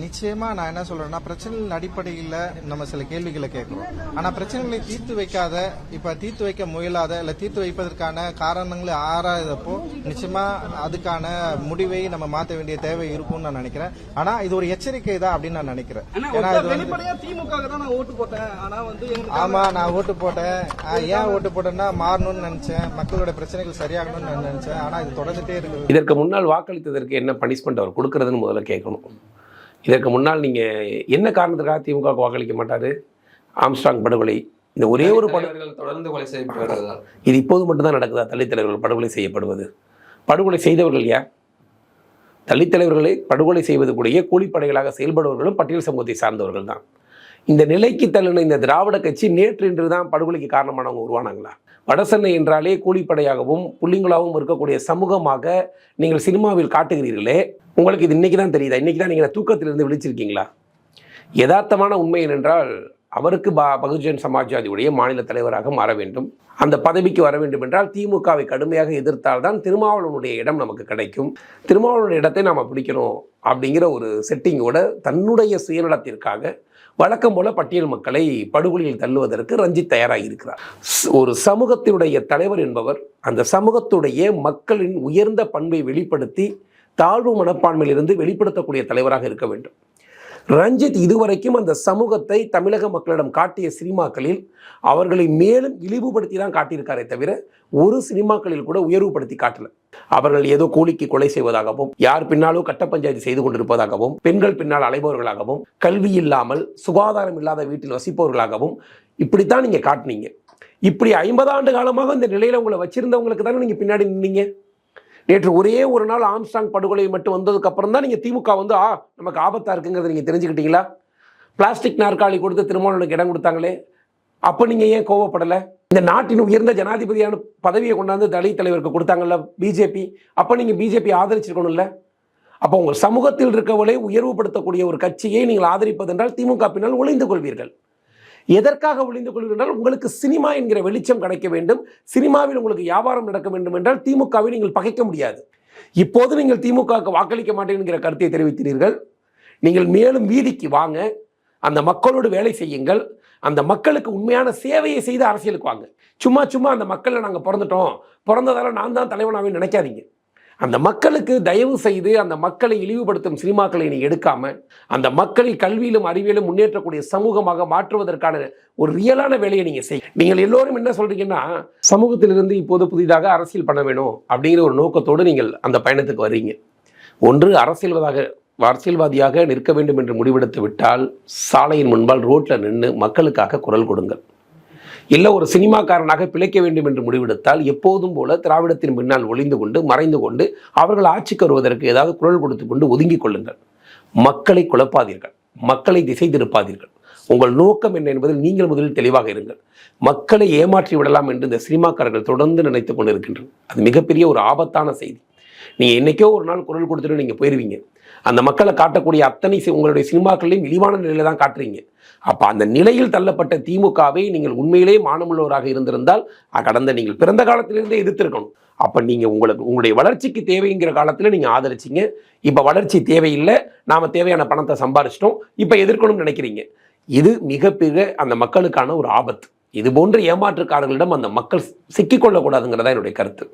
நிச்சயமா நான் என்ன சொல்றேன்னா பிரச்சனைகளின் அடிப்படையில் நம்ம சில கேள்விகளை கேட்கிறோம். ஆனா பிரச்சனைகளை தீர்த்து வைக்காத இப்ப தீர்த்து வைக்க முயலாத இல்ல தீர்த்து வைப்பதற்கான காரணங்களை ஆராயதப்போ நிச்சயமா அதுக்கான முடிவை நம்ம மாற்ற வேண்டிய தேவை இருக்கும்னு நான் நினைக்கிறேன். ஆனா இது ஒரு எச்சரிக்கை தான் அப்படின்னு நான் நினைக்கிறேன். ஏன்னா இது வந்து திமுக தான் நான் ஓட்டு போட்டேன். ஆனா வந்து எங்களுக்கு ஆமா நான் ஓட்டு போட்டேன். ஏன் ஓட்டு போட்டேன்னா மாறணும்னு நினைச்சேன். மக்களோட பிரச்சனைகள் சரியாகணும்னு நான் நினைச்சேன். ஆனா இது தொடர்ந்துட்டே இருக்குது. இதற்கு முன்னால் வாக்களித்ததற்கு என்ன பனிஷ்மெண்ட் அவர் கொடுக்கறதுன்னு முதல்ல கேட்கணும். இதற்கு முன்னால் நீங்கள் என்ன காரணத்துக்காக திமுக க்கு வாக்களிக்க மாட்டார்? ஆம்ஸ்ட்ராங் படுகொலை. இந்த ஒரே ஒரு படு தலைவர்கள் தொடர்ந்து கொலை செய்யப்பட்டு வருவதால் இது இப்போது மட்டும்தான் நடக்குதா? தலித் தலைவர்கள் படுகொலை செய்யப்படுவது. படுகொலை செய்தவர்கள் யார்? தலித் தலைவர்களை படுகொலை செய்வது கூடிய கூலிப்படைகளாக செயல்படுபவர்களும் பட்டியல் சமூகத்தை சார்ந்தவர்கள் தான். இந்த நிலைக்கு தள்ளின இந்த திராவிட கட்சி நேற்று இன்று தான் படுகொலைக்கு காரணமானவங்க உருவானாங்களா? வடசென்னை என்றாலே கூலிப்படையாகவும் புள்ளிங்களாகவும் இருக்கக்கூடிய சமூகமாக நீங்கள் சினிமாவில் காட்டுகிறீர்களே உங்களுக்கு இது இன்னைக்கு தான் தெரியுதா? இன்னைக்கு தான் நீங்கள் தூக்கத்திலிருந்து விழிச்சிருக்கீங்களா? யதார்த்தமான உண்மை என்னென்றால் அவருக்கு பா பகுஜன் சமாஜ்வாதியுடைய மாநில தலைவராக மாற வேண்டும். அந்த பதவிக்கு வர வேண்டும் என்றால் திமுகவை கடுமையாக எதிர்த்தால் தான் திருமாவளவனுடைய இடம் நமக்கு கிடைக்கும். திருமாவளவனுடைய இடத்தை நாம் பிடிக்கணும் அப்படிங்கிற ஒரு செட்டிங்கோட தன்னுடைய சுயநலத்திற்காக வழக்கம் போல பட்டியல் மக்களை படுகொலியில் தள்ளுவதற்கு ரஞ்சித் தயாராகி இருக்கிறார் ஒரு சமூகத்தினுடைய தலைவர் என்பவர் அந்த சமூகத்துடைய மக்களின் உயர்ந்த பண்பை வெளிப்படுத்தி தாழ்வு மனப்பான்மையிலிருந்து வெளிப்படுத்தக்கூடிய தலைவராக இருக்க வேண்டும். ரஞ்சித் இதுவரைக்கும் அந்த சமூகத்தை தமிழக மக்களிடம் காட்டிய சினிமாக்களில் அவர்களை மேலும் இழிவுபடுத்தி தான் காட்டியிருக்காரே தவிர ஒரு சினிமாக்களில் கூட உயர்வுபடுத்தி காட்டல. அவர்கள் ஏதோ கூலிக்கு கொலை செய்வதாகவும் யார் பின்னாலோ கட்ட பஞ்சாயத்து செய்து கொண்டிருப்பதாகவும் பெண்கள் பின்னால் அலைபவர்களாகவும் கல்வி இல்லாமல் சுகாதாரம் இல்லாத வீட்டில் வசிப்பவர்களாகவும் இப்படித்தான் நீங்க காட்டுனீங்க. இப்படி ஐம்பது ஆண்டு காலமாக இந்த நிலையில உங்களை வச்சிருந்தவங்களுக்கு தானே நீங்க பின்னாடி நின்னீங்க? நேற்று ஒரே ஒரு நாள் ஆம்ஸ்டாங் படுகொலை மட்டும் வந்ததுக்கு அப்புறம் தான் நீங்கள் திமுக வந்து ஆ நமக்கு ஆபத்தாக இருக்குங்கிறத நீங்கள் தெரிஞ்சுக்கிட்டீங்களா? பிளாஸ்டிக் நாற்காலி கொடுத்து திருமணனுக்கு இடம் கொடுத்தாங்களே. அப்போ நீங்கள் ஏன் கோவப்படலை? இந்த நாட்டின் உயர்ந்த ஜனாதிபதியான பதவியை கொண்டாந்து தலித் தலைவருக்கு கொடுத்தாங்கல்ல பிஜேபி. அப்போ நீங்கள் பிஜேபி ஆதரிச்சிருக்கணும்ல. அப்போ உங்கள் சமூகத்தில் இருக்கவளை உயர்வுபடுத்தக்கூடிய ஒரு கட்சியை நீங்கள் ஆதரிப்பதென்றால் திமுக பின்னால் ஒளிந்து கொள்வீர்கள். எதற்காக ஒளிந்து கொள்வீர்கள் உங்களுக்கு சினிமா என்கிற வெளிச்சம் கிடைக்க வேண்டும். சினிமாவில் உங்களுக்கு வியாபாரம் நடக்க வேண்டும் என்றால் திமுகவை நீங்கள் பகைக்க முடியாது. இப்போது நீங்கள் திமுகவுக்கு வாக்களிக்க மாட்டேன் என்கிற கருத்தை தெரிவித்தீர்கள். நீங்கள் மேலும் வீதிக்கு வாங்க அந்த மக்களோடு வேலை செய்யுங்கள். அந்த மக்களுக்கு உண்மையான சேவையை செய்து அரசியலுக்கு வாங்க. சும்மா சும்மா அந்த மக்களை நாங்கள் பிறந்துட்டோம். பிறந்ததால நான் தான் தலைவனாகவே நினைக்காதீங்க. அந்த மக்களுக்கு தயவு செய்து அந்த மக்களை இழிவுபடுத்தும் சினிமாக்களை நீ எடுக்காம அந்த மக்களை கல்வியிலும் அறிவியலும் முன்னேற்றக்கூடிய சமூகமாக மாற்றுவதற்கான ஒரு ரியலான வேலையை நீங்க செய்ய நீங்கள் எல்லோரும் என்ன சொல்றீங்கன்னா சமூகத்திலிருந்து இப்போது புதிதாக அரசியல் பண்ண வேணும் அப்படிங்கிற ஒரு நோக்கத்தோடு நீங்கள் அந்த பயணத்துக்கு வர்றீங்க. ஒன்று அரசியல்வாதாக அரசியல்வாதியாக நிற்க வேண்டும் என்று முடிவெடுத்து விட்டால் சாலையின் முன்பால் ரோட்ல நின்று மக்களுக்காக குரல் கொடுங்கள். இல்லை ஒரு சினிமாக்காரனாக பிழைக்க வேண்டும் என்று முடிவெடுத்தால் எப்போதும் போல திராவிடத்தின் பின்னால் ஒளிந்து கொண்டு மறைந்து கொண்டு அவர்கள் ஆட்சிக்கு வருவதற்கு ஏதாவது குரல் கொடுத்து கொண்டு ஒதுங்கிக் கொள்ளுங்கள். மக்களை குழப்பாதீர்கள். மக்களை திசை திருப்பாதீர்கள். உங்கள் நோக்கம் என்ன என்பதில் நீங்கள் முதலில் தெளிவாக இருங்கள். மக்களை ஏமாற்றி விடலாம் என்று இந்த சினிமாக்காரர்கள் தொடர்ந்து நினைத்துக் கொண்டிருக்கின்றனர். அது மிகப்பெரிய ஒரு ஆபத்தான செய்தி. நீங்கள் என்னைக்கோ ஒரு நாள் குரல் கொடுத்துட்டு நீங்கள் போயிடுவீங்க அந்த மக்களை காட்டக்கூடிய அத்தனை சி- உங்களுடைய சினிமாக்களையும் இழிவான நிலையில தான் காட்டுறீங்க. அப்போ அந்த நிலையில் தள்ளப்பட்ட திமுகவை நீங்கள் உண்மையிலேயே மானமுள்ளவராக இருந்திருந்தால் கடந்த நீங்கள் பிறந்த காலத்திலிருந்தே எதிர்த்திருக்கணும். அப்போ நீங்கள் உங்களுக்கு உங்களுடைய வளர்ச்சிக்கு தேவைங்கிற காலத்தில் நீங்கள் ஆதரிச்சீங்க. இப்போ வளர்ச்சி தேவையில்லை நாம் தேவையான பணத்தை சம்பாரிச்சிட்டோம் இப்போ எதிர்க்கணும்னு நினைக்கிறீங்க. இது மிகப்பெரிய அந்த மக்களுக்கான ஒரு ஆபத்து. இது போன்ற ஏமாற்றுக்காரர்களிடம் அந்த மக்கள் சிக்கிக்கொள்ளக்கூடாதுங்கிறதா என்னுடைய கருத்து.